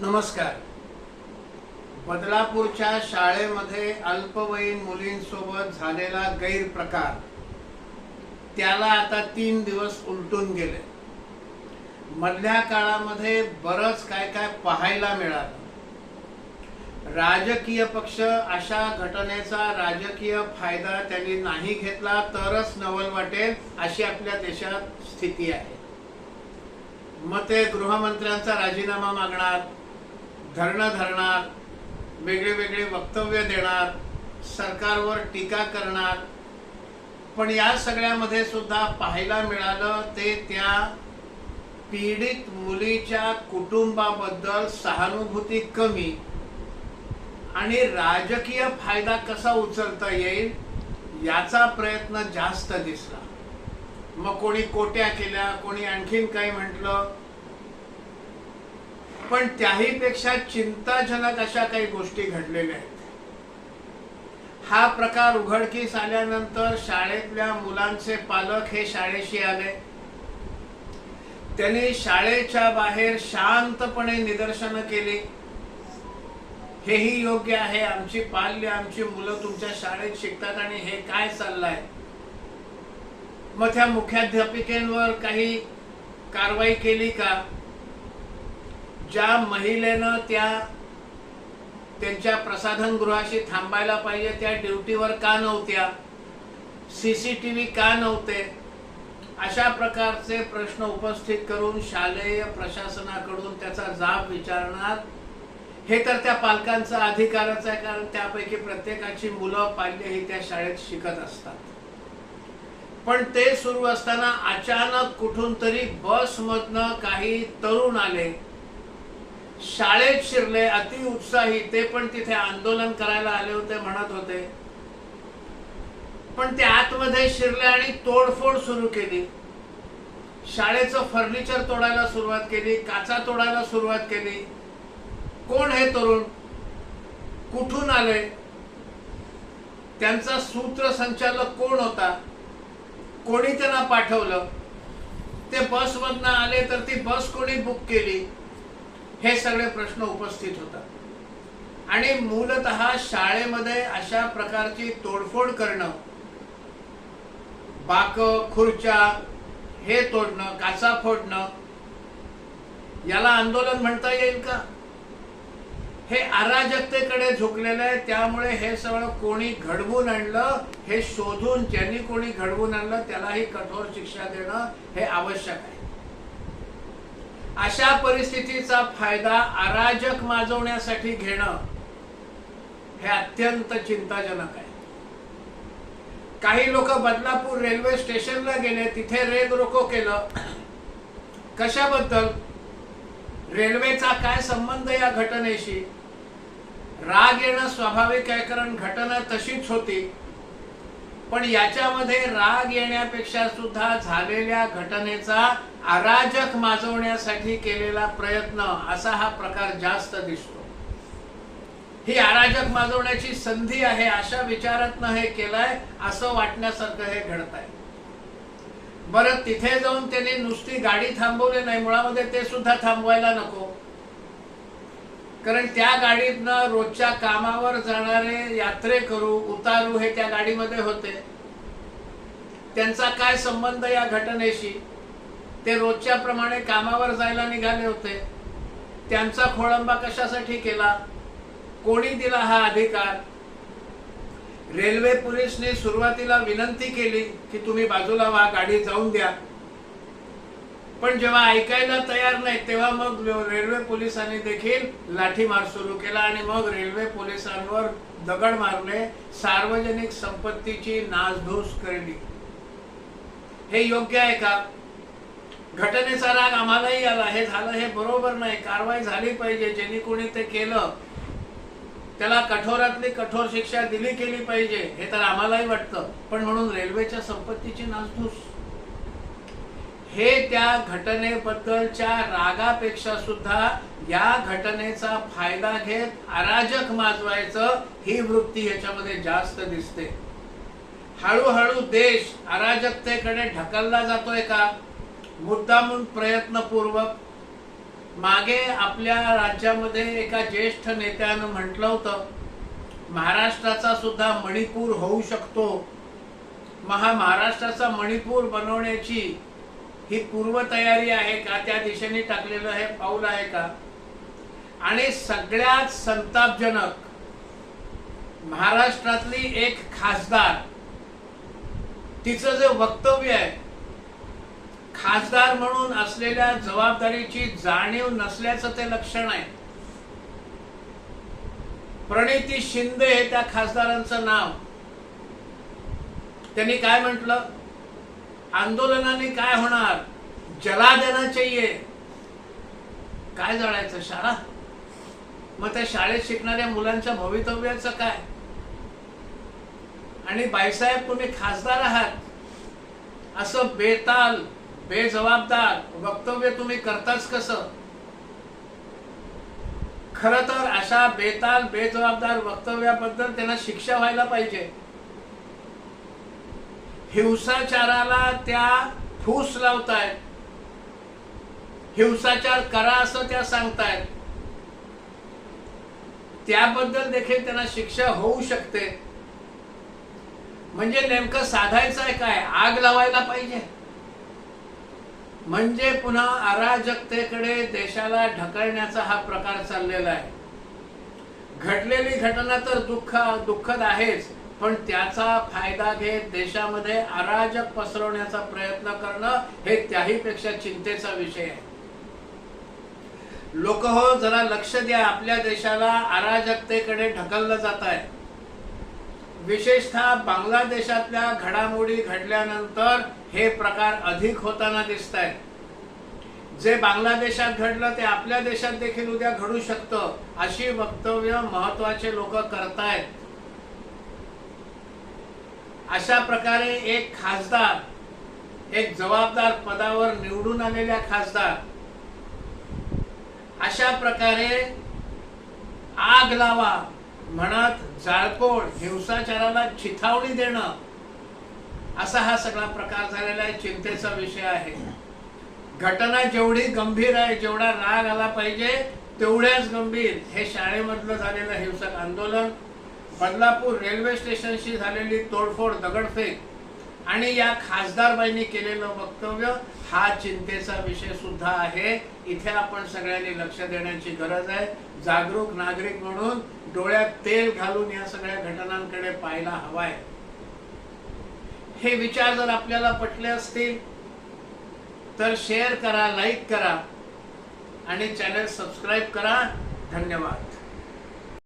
नमस्कार. बदलापूरच्या शाळेमध्ये अल्पवयीन मुलींसोबत झालेला गैरप्रकार. त्याला आता तीन दिवस उलटून गेले. मधल्या काळामध्ये बरंच काय काय पाहायला मिळालं. राजकीय पक्ष अशा घटनेचा राजकीय फायदा त्यांनी नाही घेतला तरच नवल वाटेल अशी आपल्या देशात स्थिती आहे. मग ते गृहमंत्र्यांचा राजीनामा मागणार धरणं धरणार वेगळे वेगळे वक्तव्य देणार सरकारवर टीका करणार. पण या सगळ्यामध्ये सुद्धा पाहायला मिळालं ते त्या पीडित मुलीच्या कुटुंबाबद्दल सहानुभूती कमी आणि राजकीय फायदा कसा उचलता येईल याचा प्रयत्न जास्त दिसला. मग कोणी कोट्या केल्या कोणी आणखीन काही म्हटलं पण त्याही पेक्षा चिंताजनक अशा काही गोष्टी घडलेल्या आहेत. हा प्रकार उघडकीस आल्यानंतर शाळेतल्या मुलांचे पालक हे शाळेशी आले. त्यांनी शाळेच्या बाहेर शांतपणे निदर्शनं केली. हेही योग्य आहे आमची पाल्य आमची मुलं तुमच्या शाळेत शिकतात आणि हे काय चाललंय? मग त्या मुख्याध्यापिकेंवर काही कारवाई केली का? ज्या महिलेनं त्या त्यांच्या प्रसाधन गृहाशी थांबायला पाहिजे त्या ड्युटीवर का नव्हत्या सीसीटीव्ही का नव्हते अशा प्रकारचे प्रश्न उपस्थित करून शालेय प्रशासनाकडून त्याचा जाब विचारणार हे तर त्या पालकांचा अधिकारच आहे कारण त्यापैकी प्रत्येकाची मुलं पाल्य ही त्या शाळेत शिकत असतात. पण ते सुरू असताना अचानक कुठून तरी बसमधनं काही तरुण आले शाळेत शिरले अति उत्साही ते पण तिथे आंदोलन करायला आले होते म्हणत होते. पण ते आतमध्ये शिरले आणि तोडफोड सुरू केली. शाळेचं फर्निचर तोडायला सुरुवात केली काचा तोडायला सुरुवात केली. कोण हे तरुण? कुठून आले? त्यांचा सूत्रसंचालक कोण होता? कोणी त्यांना पाठवलं? ते बसमधनं आले तर ती बस कोणी बुक केली? हे सगळे प्रश्न उपस्थित होतात. आणि मूलत शाळेमध्ये अशा प्रकारची तोडफोड करणं बाक खुर्च्या हे तोडणं काचा फोडणं याला आंदोलन म्हणता येईल का? हे अराजकतेकडे झुकलेलं आहे त्यामुळे हे सगळं कोणी घडवून आणलं हे शोधून ज्यांनी कोणी घडवून आणलं त्यालाही कठोर शिक्षा देणं हे आवश्यक आहे. अशा परिस्थितीचा फायदा अराजक माजवण्यासाठी घेणं हे अत्यंत चिंताजनक आहे. काही लोक बदलापूर रेल्वे स्टेशनला गेले तिथे रेल रोको केलं. कशाबद्दल? रेल्वेचा काय संबंध या घटनेशी? राग येणं स्वाभाविक आहे कारण घटना तशीच होती. पण याच्यामध्ये राग येण्यापेक्षा सुद्धा झालेल्या घटनेचा अराजक माजवण्यासाठी केलेला प्रयत्न असा हा प्रकार जास्त दिसतो. ही अराजक माजवण्याची संधी आहे अशा विचारातनं हे केलंय असं वाटण्यासारखं हे घडत आहे बरं तिथे जाऊन त्यांनी नुसती गाडी थांबवली नाही मुळामध्ये ते सुद्धा थांबवायला नको. कारण त्या गाडीतनं रोजच्या कामावर जाणारे यात्रे करू उतारू हे त्या गाडीमध्ये होते. त्यांचा काय संबंध या घटनेशी? ते रोजच्या प्रमाणे कामावर जायला निघाले होते. त्यांचा खोळंबा कशासाठी केला? कोणी दिला हा अधिकार? रेल्वे पोलीसने सुरुवातीला विनंती केली की तुम्ही बाजूला व्हा गाडी जाऊन द्या. पण जेव्हा ऐकायला तयार नाही तेव्हा मग रेल्वे पोलिसांनी देखील लाठीमार सुरू केला आणि मग रेल्वे पोलिसांवर दगड मारले सार्वजनिक संपत्तीची नासधूस केली. हे योग्य आहे का? घटनेचा राग आम्हालाही आला. हे झालं हे बरोबर नाही. कारवाई झाली पाहिजे ज्यांनी कोणी ते केलं त्याला कठोरातली कठोर शिक्षा दिली केली पाहिजे हे तर आम्हालाही वाटतं. पण म्हणून रेल्वेच्या संपत्तीची नासधूस हे त्या घटनेबद्दलच्या रागापेक्षा सुद्धा या घटनेचा फायदा घेत अराजक माजवायचं ही वृत्ती याच्यामध्ये जास्त दिसते. हळूहळू देश अराजकतेकडे ढकलला जातोय का? मुद्दामून प्रयत्नपूर्वक. मागे आपल्या राज्यामध्ये एका ज्येष्ठ नेत्यानं म्हटलं होतं महाराष्ट्राचा सुद्धा मणिपूर होऊ शकतो. महा महाराष्ट्राचा मणिपूर बनवण्याची ही पूर्वतयारी आहे का? त्या दिशेने टाकलेलं हे पाऊल आहे का? आणि सगळ्यात संतापजनक महाराष्ट्रातली एक खासदार तिचं जे वक्तव्य आहे खासदार म्हणून असलेल्या जबाबदारीची जाणीव नसल्याचं ते लक्षण आहे. प्रणिती शिंदे हे त्या खासदारांचं नाव. त्यांनी काय म्हटलं? आंदोलनाने काय होणार? जला देना चाहिए. काय जळायचं शाळा? मग त्या शाळेत शिकणाऱ्या मुलांच्या भवितव्याचं काय? आणि बाईसाहेब तुम्ही खासदार आहात. असं बेताल बेजबाबदार वक्तव्य तुम्ही करताच कसं? खर तर अशा बेताल बेजबाबदार वक्तव्याबद्दल त्यांना शिक्षा व्हायला पाहिजे. हिंसाचाराला त्या फूस लावतायत. हिंसाचार करा असं त्या सांगतायत. त्याबद्दल देखील त्यांना शिक्षा होऊ शकते. म्हणजे नेमकं साधायचं आहे काय? आग लावायला पाहिजे. म्हणजे पुन्हा अराजकतेकडे देशाला ढकलण्याचा हा प्रकार चाललेला आहे. घडलेली घटना तर दुःख दुःखद आहेच. पण त्याचा फायदा घेत देशामध्ये अराजक पसरवण्याचा प्रयत्न करणं हे त्याही पेक्षा चिंतेचा विषय आहे. लोक हो जरा लक्ष द्या. आपल्या देशाला अराजकतेकडे ढकललं जात आहे विशेषतः बांगलादेशातल्या घडामोडी घडल्यानंतर हे प्रकार अधिक होताना दिसत आहेत जे बांगलादेशात घडलं ते आपल्या देशात देखील उद्या घडू शकतं अशी वक्तव्य महत्त्वाचे लोक करतायत. अशा प्रकारे एक खासदार एक जबाबदार पदावर निवडून आलेल्या खासदार अशा प्रकारे आग लावा म्हणत जाळपोळ हिंसाचाराला चिथावणी देणं असा हा सगळा प्रकार झालेला आहे. चिंतेचा विषय आहे. घटना जेवढी गंभीर आहे जेवढा राग आला पाहिजे तेवढ्याच गंभीर. हे शाळेमधलं झालेलं हिंसक आंदोलन बदलापूर रेल्वे स्टेशनशी झालेली तोडफोड दगडफेक आणि या खासदारबाईंनी केलेलं वक्तव्य हा चिंतेचा विषय सुद्धा आहे. इथे आपण सगळ्यांनी लक्ष देण्याची गरज आहे. जागरूक नागरिक म्हणून डोळ्यात तेल घालून या सगळ्या घटनांकडे पाहायला हवाय. हे विचार जर आपल्याला पटले असतील तर शेअर करा लाईक करा आणि चॅनल सबस्क्राईब करा. धन्यवाद.